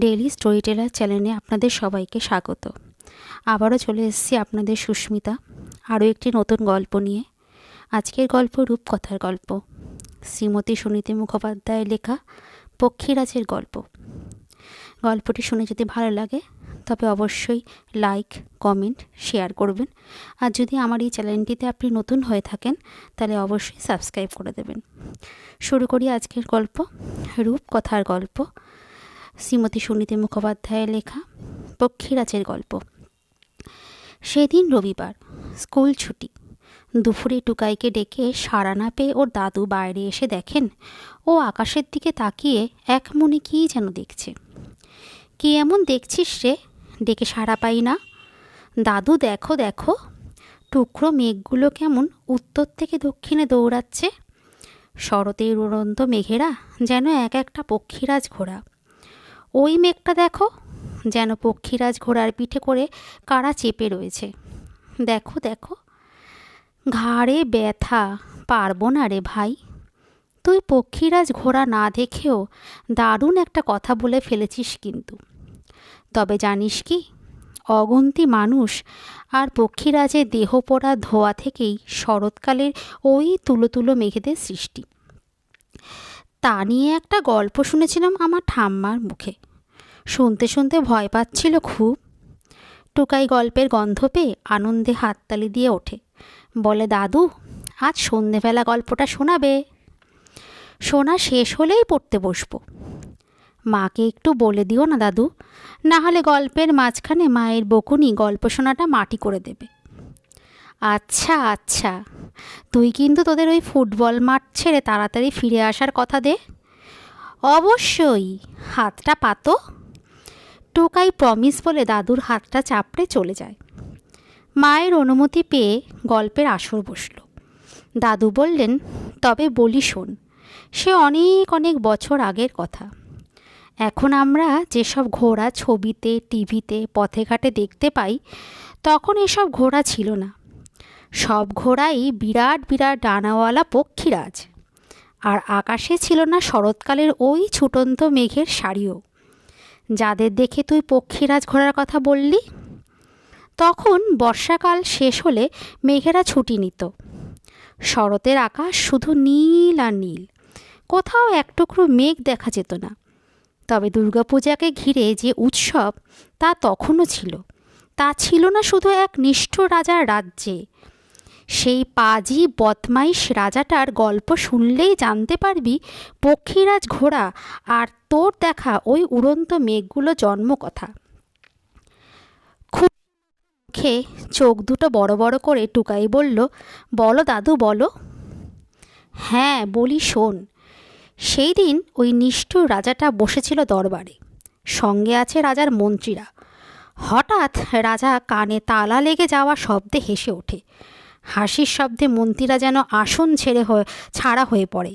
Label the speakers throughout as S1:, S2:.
S1: Daily story teller চ্যানেলে আপনাদের সবাইকে স্বাগত। আবারও চলে এসেছি আপনাদের সুস্মিতা, আরও একটি নতুন গল্প নিয়ে। আজকের গল্প রূপকথার গল্প। শ্রীমতী সুনীতি মুখোপাধ্যায়ের লেখা পক্ষীরাজের গল্প। গল্পটি শুনে যদি ভালো লাগে, তবে অবশ্যই লাইক, কমেন্ট, শেয়ার করবেন। আর যদি আমার এই চ্যানেলটিতে আপনি নতুন হয়ে থাকেন, তাহলে অবশ্যই সাবস্ক্রাইব করে দেবেন। শুরু করি আজকের গল্প, রূপকথার গল্প। শ্রীমতী সুনীতি মুখোপাধ্যায়ের লেখা পক্ষীরাজের গল্প। সেদিন রবিবার, স্কুল ছুটি। দুপুরে টুকাইকে ডেকে সাড়া না পেয়ে ওর দাদু বাইরে এসে দেখেন, ও আকাশের দিকে তাকিয়ে এক মনে কী যেন দেখছে। কি এমন দেখছিস রে? ডেকে সাড়া পাই না। দাদু দেখো দেখো। টুকরো মেঘগুলো কেমন উত্তর থেকে দক্ষিণে দৌড়াচ্ছে। শরতের উড়ন্ত মেঘেরা যেন এক একটা পক্ষীরাজ ঘোড়া ওই মেঘটা দেখো, যেন পক্ষীরাজ ঘোড়ার পিঠে করে কারা চেপে রয়েছে। দেখো দেখো। ঘাড়ে ব্যথা, পারব না রে ভাই। তুই পক্ষীরাজ ঘোড়া না দেখেও দারুণ একটা কথা বলে ফেলেছিস কিন্তু। তবে জানিস কি, অগন্তি মানুষ আর পক্ষীরাজের দেহ পড়া ধোয়া থেকেই শরৎকালের ওই তুলো তুলো মেঘেদের সৃষ্টি। তা নিয়ে একটা গল্প শুনেছিলাম আমার ঠাম্মার মুখে। শুনতে শুনতে ভয় পাচ্ছিল খুব। টুকাই গল্পের গন্ধ পেয়ে আনন্দে হাততালি দিয়ে ওঠে। বলে, দাদু, আজ সন্ধেবেলা গল্পটা শোনাবে। শোনা শেষ হলেই পড়তে বসবো। মাকে একটু বলে দিও না, দাদু। না হলে গল্পের মাঝখানে মায়ের বকুনি গল্প শোনাটা মাটি করে দেবে। আচ্ছা আচ্ছা। তুই কিন্তু তোদের ওই ফুটবল মাঠ ছেড়ে তাড়াতাড়ি ফিরে আসার কথা দে। অবশ্যই। হাতটা পাতো। টোকাই প্রমিস বলে দাদুর হাতটা চাপড়ে চলে যায়। মায়ের অনুমতি পেয়ে গল্পের আসর বসল। দাদু বললেন, তবে বলি শোন, সে অনেক অনেক বছর আগের কথা। এখন আমরা যেসব ঘোড়া ছবিতে, টিভিতে, পথে ঘাটে দেখতে পাই, তখন এসব ঘোড়া ছিল না। সব ঘোড়াই বিরাট বিরাট ডানাওয়ালা পক্ষীরাজ আর আকাশে ছিল না শরৎকালের ওই ছুটন্ত মেঘের শাড়িও যাদের দেখে তুই পক্ষীরাজ ঘোড়ার কথা বললি? তখন বর্ষাকাল শেষ হলে মেঘেরা ছুটি নিত। শরতের আকাশ শুধু নীল আর নীল। কোথাও এক টুকরো মেঘ দেখা যেত না। তবে দুর্গাপূজাকে ঘিরে যে উৎসব তা তখনও ছিল। তা ছিল না শুধু এক নিষ্ঠ রাজার রাজ্যে। সেই পাজি বদমাইশ রাজাটার গল্প শুনলেই জানতে পারবি, পক্ষীরাজ ঘোড়া আর তোর দেখা ওই উড়ন্ত মেঘগুলো জন্ম কথা। খুব মুখে চোখ দুটো বড় বড় করে টুকাই বলল, বলো দাদু, বলো। হ্যাঁ বলি শোন, সেই দিন ওই নিষ্ঠুর রাজাটা বসেছিল দরবারে। সঙ্গে আছে রাজার মন্ত্রীরা। হঠাৎ রাজা কানে তালা লেগে যাওয়া শব্দে হেসে ওঠে। হাসির শব্দে মন্ত্রীরা যেন আসন ছেড়ে হয়ে, ছাড়া হয়ে পড়ে।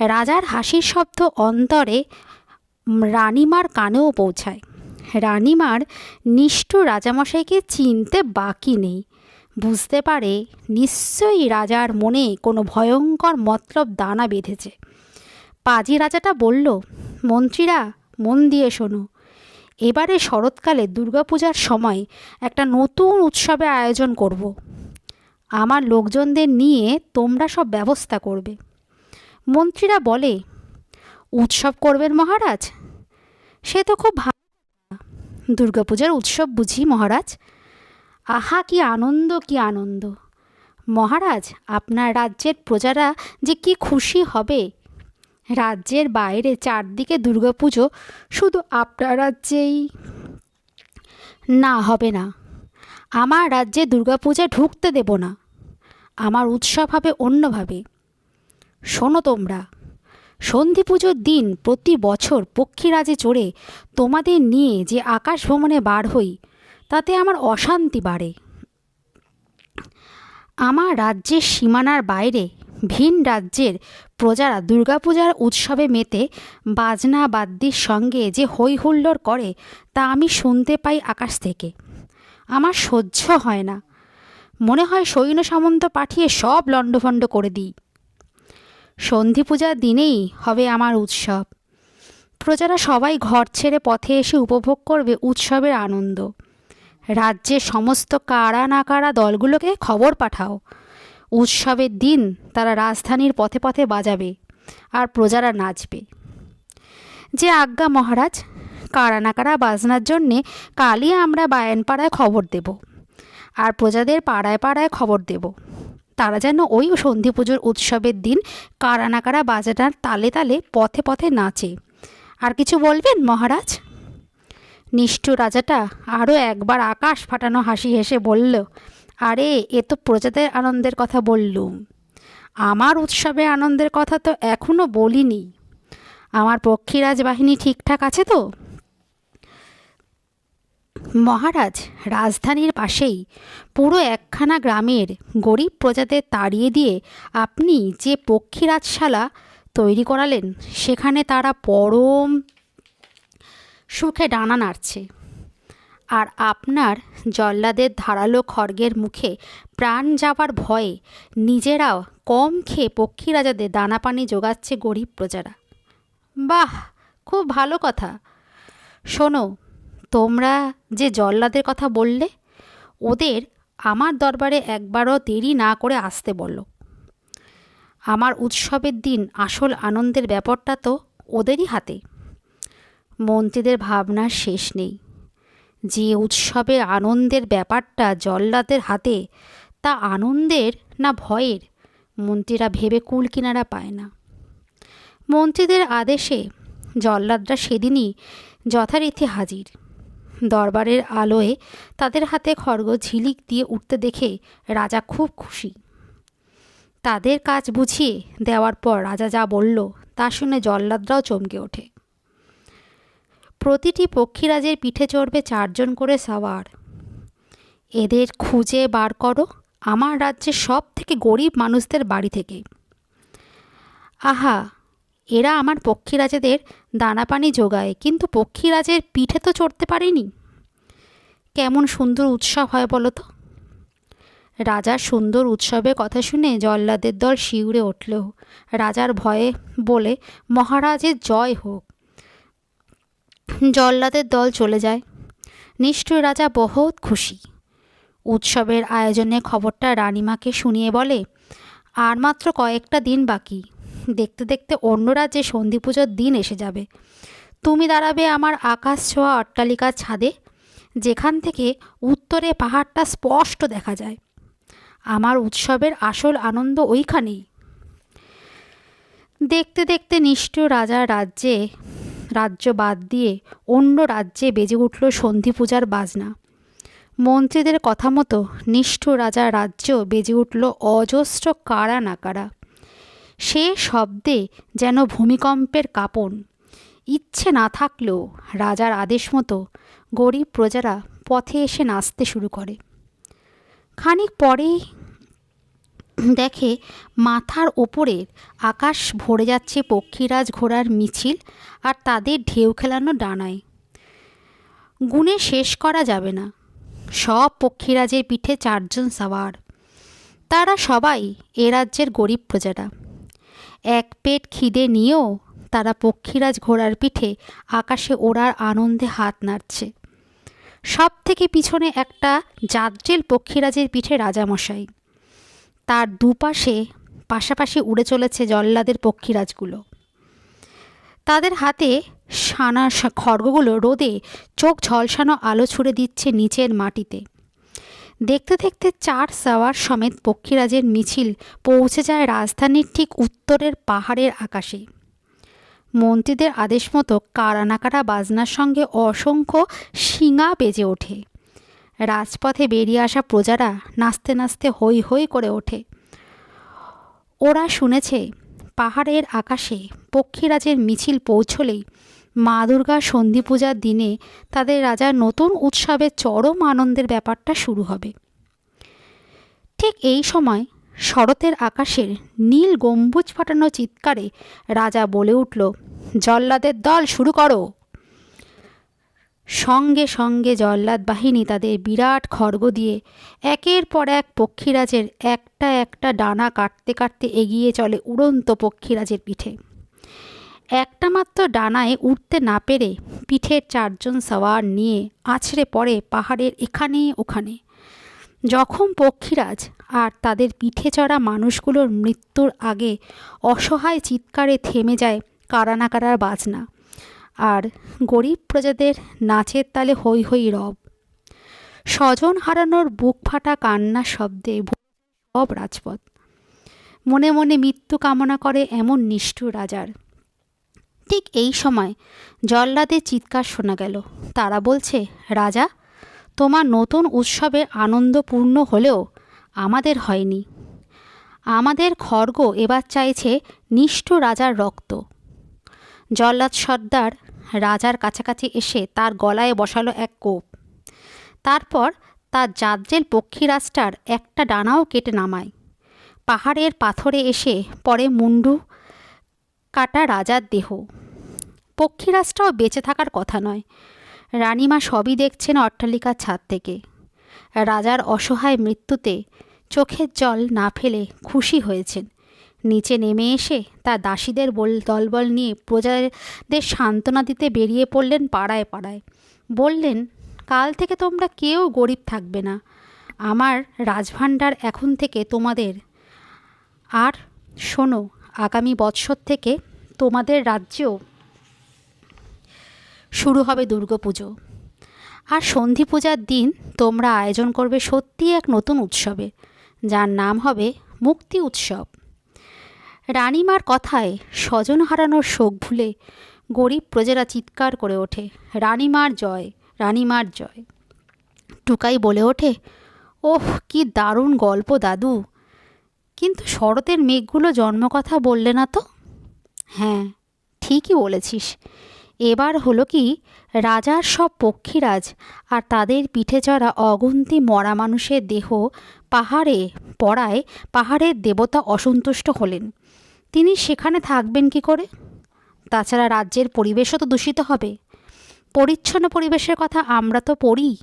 S1: রাজার হাসির শব্দ অন্তরে রানিমার কানেও পৌঁছায়। রানিমার নিষ্ঠুর রাজামশাইকে চিনতে বাকি নেই। বুঝতে পারে নিশ্চয়ই রাজার মনে কোনো ভয়ঙ্কর মতলব দানা বেঁধেছে। পাজি রাজাটা বলল, মন্ত্রীরা, মন দিয়ে শোনো। এবারে শরৎকালে দুর্গাপূজার সময় একটা নতুন উৎসবে আয়োজন করব। আমার লোকজনদের নিয়ে তোমরা সব ব্যবস্থা করবে। মন্ত্রীরা বলে, উৎসব করবেন মহারাজ? সে তো খুব ভালো দুর্গাপূজার উৎসব বুঝি মহারাজ? আহা, কি আনন্দ কি আনন্দ। মহারাজ, আপনার রাজ্যের প্রজারা যে কি খুশি হবে। রাজ্যের বাইরে চারদিকে দুর্গাপুজো শুধু আপনার রাজ্যেই না, হবে না। আমার রাজ্যে দুর্গাপূজা ঢুকতে দেব না। আমার উৎসব হবে অন্যভাবে। শোনো তোমরা সন্ধি পুজোর দিন প্রতি বছর পক্ষীরাজে চড়ে তোমাদের নিয়ে যে আকাশ ভ্রমণে বার হই, তাতে আমার অশান্তি বাড়ে। আমার রাজ্যের সীমানার বাইরে ভিন রাজ্যের প্রজারা দুর্গাপূজার উৎসবে মেতে বাজনা বাদ্যির সঙ্গে যে হই হুল্লোড় করে, তা আমি শুনতে পাই আকাশ থেকে। আমার সহ্য হয় না। মনে হয় সৈন্য সামন্ত পাঠিয়ে সব লণ্ডভণ্ড করে দিই। সন্ধি পূজার দিনেই হবে আমার উৎসব। প্রজারা সবাই ঘর ছেড়ে পথে এসে উপভোগ করবে উৎসবের আনন্দ। রাজ্যের সমস্ত কারা না কারা দলগুলোকে খবর পাঠাও। উৎসবের দিন তারা রাজধানীর পথে পথে বাজাবে আর প্রজারা নাচবে। যে আজ্ঞা মহারাজ কারা না কারা বাজনার জন্যে কালই আমরা বায়ানপাড়ায় খবর দেব আর প্রজাদের পাড়ায় পাড়ায় খবর দেব। তারা যেন ওই সন্ধি পুজোর উৎসবের দিন কারা না কারা বাজানার তালে তালে পথে পথে নাচে। আর কিছু বলবেন মহারাজ? নিষ্ঠুর রাজাটা আরও একবার আকাশ ফাটানো হাসি হেসে বলল, আরে, এ তো প্রজাদের আনন্দের কথা বললুম। আমার উৎসবে আনন্দের কথা তো এখনও বলিনি। আমার পক্ষীরাজ বাহিনী ঠিকঠাক আছে তো? মহারাজ, রাজধানীর পাশেই, পুরো একখানা গ্রামের গরিব প্রজাদের তাড়িয়ে দিয়ে আপনি যে পক্ষীরাজশালা তৈরি করালেন, সেখানে তারা পরম সুখে ডানা নাড়ছে। আর আপনার জল্লাদের ধারালো খড়গের মুখে প্রাণ যাওয়ার ভয়ে নিজেরাও কম খেয়ে পক্ষী রাজাদের দানা পানি যোগাচ্ছে গরিব প্রজারা। বাহ, খুব ভালো কথা। শোনো তোমরা যে জল্লাদের কথা বললে, ওদের আমার দরবারে একবারও দেরি না করে আসতে বলো আমার উৎসবের দিন আসল আনন্দের ব্যাপারটা তো ওদেরই হাতে। মন্ত্রীদের ভাবনার শেষ নেই। যে উৎসবে আনন্দের ব্যাপারটা জল্লাদের হাতে, তা আনন্দের না ভয়ের, মন্ত্রীরা ভেবে কুল কিনারা পায় না। মন্ত্রীদের আদেশে জল্লাদরা সেদিনই যথারীতি হাজির। দরবারের আলোয় তাদের হাতে খড়গ ঝিলিক দিয়ে উঠতে দেখে রাজা খুব খুশি। তাদের কাজ বুঝিয়ে দেওয়ার পর রাজা যা বলল তা শুনে জল্লাদরাও চমকে ওঠে। প্রতিটি পক্ষীরাজের পিঠে চড়বে চারজন করে সাওয়ার। এদের খুঁজে বার করো, আমার রাজ্যের সব থেকে গরিব মানুষদের বাড়ি থেকে। আহা এরা আমার পক্ষীরাজেদের দানা পানি যোগায়, কিন্তু পক্ষীরাজের পিঠে তো চড়তে পারেনি। কেমন সুন্দর উৎসব হয় বলো তো? রাজার সুন্দর উৎসবের কথা শুনে জল্লাদের দল শিউরে উঠল। রাজার ভয়ে বলে, মহারাজের জয় হোক। জল্লাদের দল চলে যায়। নিষ্ঠুর রাজা বহুত খুশি। উৎসবের আয়োজনে খবরটা রানীমাকে শুনিয়ে বলে, আর মাত্র কয়েকটা দিন বাকি। দেখতে দেখতে অন্য রাজ্যে সন্ধি পুজোর দিন এসে যাবে। তুমি দাঁড়াবে আমার আকাশ ছোঁয়া অট্টালিকার ছাদে, যেখান থেকে উত্তরে পাহাড়টা স্পষ্ট দেখা যায়। আমার উৎসবের আসল আনন্দ ওইখানেই। দেখতে দেখতে নিষ্ঠুর রাজা রাজ্যে, রাজ্য বাদ দিয়ে অন্য রাজ্যে বেজে উঠল সন্ধি পূজার বাজনা। মন্ত্রীদের কথা মতো নিষ্ঠুর রাজার রাজ্য বেজে উঠল অজস্র কারা নাকারা সে শব্দে যেন ভূমিকম্পের কাঁপন। ইচ্ছে না থাকলেও রাজার আদেশ মতো গরিব প্রজারা পথে এসে নাচতে শুরু করে। খানিক পরেই দেখে মাথার ওপরের আকাশ ভরে যাচ্ছে পক্ষীরাজ ঘোড়ার মিছিল আর তাদের ঢেউ খেলানো ডানায়। গুণে শেষ করা যাবে না। সব পক্ষীরাজের পিঠে চারজন সাওয়ার। তারা সবাই এ রাজ্যের গরিব প্রজারা। এক পেট খিদে নিয়েও তারা পক্ষীরাজ ঘোড়ার পিঠে আকাশে ওড়ার আনন্দে হাত নাড়ছে। সব থেকে পিছনে একটা জাদ্রেল পক্ষীরাজের পিঠে রাজামশাই। তার দুপাশে পাশাপাশি উড়ে চলেছে জল্লাদের পক্ষীরাজগুলো। তাদের হাতে সানা খড়গগুলো রোদে চোখ ঝলসানো আলো ছুড়ে দিচ্ছে নিচের মাটিতে। দেখতে দেখতে চার সাওয়ার সমেত পক্ষীরাজের মিছিল পৌঁছে যায় রাজধানীর ঠিক উত্তরের পাহাড়ের আকাশে। মন্ত্রীদের আদেশ মতো কারানাকারা বাজনার সঙ্গে অসংখ্য শিঙা বেজে ওঠে। রাজপথে বেরিয়ে আসা প্রজারা নাচতে নাচতে হই হই করে ওঠে। ওরা শুনেছে, পাহাড়ের আকাশে পক্ষীরাজের মিছিল পৌঁছলেই মা দুর্গার সন্ধি পূজার দিনে তাদের রাজার নতুন উৎসবে চরম আনন্দের ব্যাপারটা শুরু হবে। ঠিক এই সময় শরতের আকাশের নীল গম্বুজ ফাটানো চিৎকারে রাজা বলে উঠল, জল্লাদের দল শুরু করো। সঙ্গে সঙ্গে জল্লাদ বাহিনী তাদের বিরাট খড়গ দিয়ে একের পর এক পক্ষীরাজের একটা একটা ডানা কাটতে কাটতে এগিয়ে চলে উড়ন্ত পক্ষীরাজের পিঠে। একটা মাত্র ডানায় উঠতে না পেরে পিঠের চারজন সওয়ার নিয়ে আছড়ে পড়ে পাহাড়ের এখানে ওখানে। যখন পক্ষীরাজ আর তাদের পিঠে চড়া মানুষগুলোর মৃত্যুর আগে অসহায় চিৎকারে থেমে যায় কারা না কারার বাজনা, আর গরিব প্রজাদের নাচের তালে হৈ হৈ রব। স্বজন হারানোর বুক ফাটা কান্নার শব্দে সব রাজপথ। মনে মনে মৃত্যু কামনা করে এমন নিষ্ঠুর রাজার। ঠিক এই সময় জল্লাদের চিৎকার শোনা গেল। তারা বলছে, রাজা, তোমার নতুন উৎসবে আনন্দপূর্ণ হলেও আমাদের হয়নি। আমাদের খর্গ এবার চাইছে নিষ্ঠ রাজার রক্ত। জল্লাদ সর্দার রাজার কাছাকাছি এসে তার গলায় বসালো এক কোপ। তারপর তার জাদ্রেল পক্ষীরাজটার একটা ডানাও কেটে নামায়। পাহাড়ের পাথরে এসে পরে মুন্ডু কাটা রাজার দেহ। পক্ষীরাজটাও বেঁচে থাকার কথা নয়। রানীমা সবই দেখছেন অট্টালিকার ছাদ থেকে। রাজার অসহায় মৃত্যুতে চোখের জল না ফেলে খুশি হয়েছেন। নিচে নেমে এসে তার দাসীদের বল, দলবল নিয়ে প্রজাদের সান্ত্বনা দিতে বেরিয়ে পড়লেন পাড়ায় পাড়ায়। বললেন, কাল থেকে তোমরা কেউ গরিব থাকবে না। আমার রাজভাণ্ডার এখন থেকে তোমাদের। আর শোনো আগামী বৎসর থেকে তোমাদের রাজ্যেও শুরু হবে দুর্গাপুজো। আর সন্ধি পূজার দিন তোমরা আয়োজন করবে সত্যি এক নতুন উৎসবে, যার নাম হবে মুক্তি উৎসব। রানীমার কথায় স্বজন হারানোর শোক ভুলে গরিব প্রজারা চিৎকার করে ওঠে, রানীমার জয় রানীমার জয়। টুকাই বলে ওঠে, ওহ, কি দারুণ গল্প দাদু! কিন্তু শরতের মেঘগুলো জন্মকথা বললে না তো? হ্যাঁ ঠিকই বলেছিস। এবার হলো কি, রাজার সব পক্ষীরাজ আর তাদের পিঠে চড়া অগুন্তি মরা মানুষের দেহ পাহাড়ে পড়ায় পাহাড়ের দেবতা অসন্তুষ্ট হলেন। তিনি সেখানে থাকবেন কি করে? তাছাড়া রাজ্যের পরিবেশও তো দূষিত হবে। পরিচ্ছন্ন পরিবেশের কথা আমরা তো পড়ি।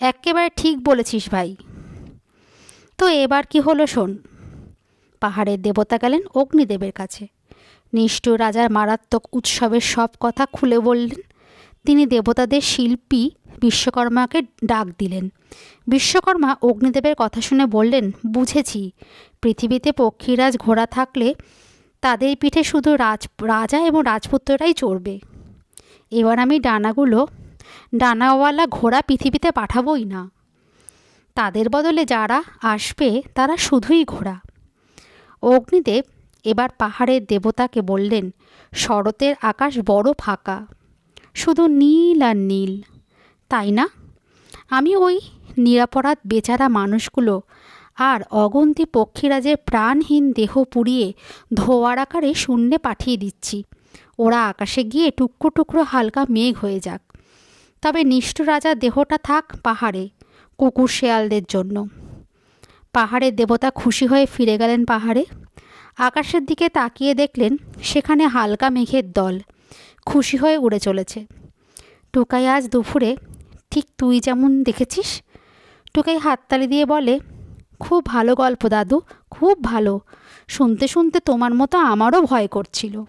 S1: একেবারে ঠিক বলেছিস ভাই। তো এবার কি হলো শোন পাহাড়ের দেবতা গেলেন অগ্নিদেবের কাছে। নিষ্ঠুর রাজার মারাত্মক উৎসবের সব কথা খুলে বললেন। তিনি দেবতাদের শিল্পী বিশ্বকর্মাকে ডাক দিলেন। বিশ্বকর্মা অগ্নিদেবের কথা শুনে বললেন, বুঝেছি। পৃথিবীতে পক্ষীরাজ ঘোড়া থাকলে তাদের পিঠে শুধু রাজ, রাজা এবং রাজপুত্ররাই চড়বে। এবার আমি ডানাগুলো, ডানাওয়ালা ঘোড়া পৃথিবীতে পাঠাবই না। তাদের বদলে যারা আসবে, তারা শুধুই ঘোড়া। অগ্নিদেব এবার পাহাড়ের দেবতাকে বললেন, শরতের আকাশ বড় ফাঁকা, শুধু নীল আর নীল। তাই না? আমি ওই নিরাপরাধ বেচারা মানুষগুলো আর অগন্তি পক্ষীরাজের প্রাণহীন দেহ পুড়িয়ে ধোয়ার আকারে শূন্যে পাঠিয়ে দিচ্ছি। ওরা আকাশে গিয়ে টুকরো টুকরো হালকা মেঘ হয়ে যাক। তবে নিষ্ঠ রাজার দেহটা থাক পাহাড়ে, কুকুর শেয়ালদের জন্য। পাহাড়ের দেবতা খুশি হয়ে ফিরে গেলেন পাহাড়ে। আকাশের দিকে তাকিয়ে দেখলেন সেখানে হালকা মেঘের দল খুশি হয়ে উড়ে চলেছে। টুকাই আজ দুপুরে, ঠিক তুই যেমন দেখেছিস? টুকাই হাততালি দিয়ে বলে, খুব ভালো গল্প দাদু, খুব ভালো। শুনতে শুনতে তোমার মতো আমারও ভয় করছিল।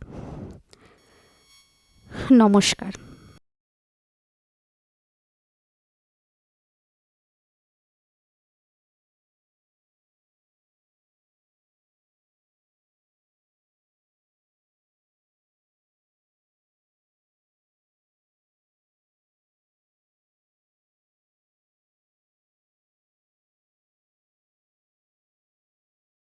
S1: নমস্কার।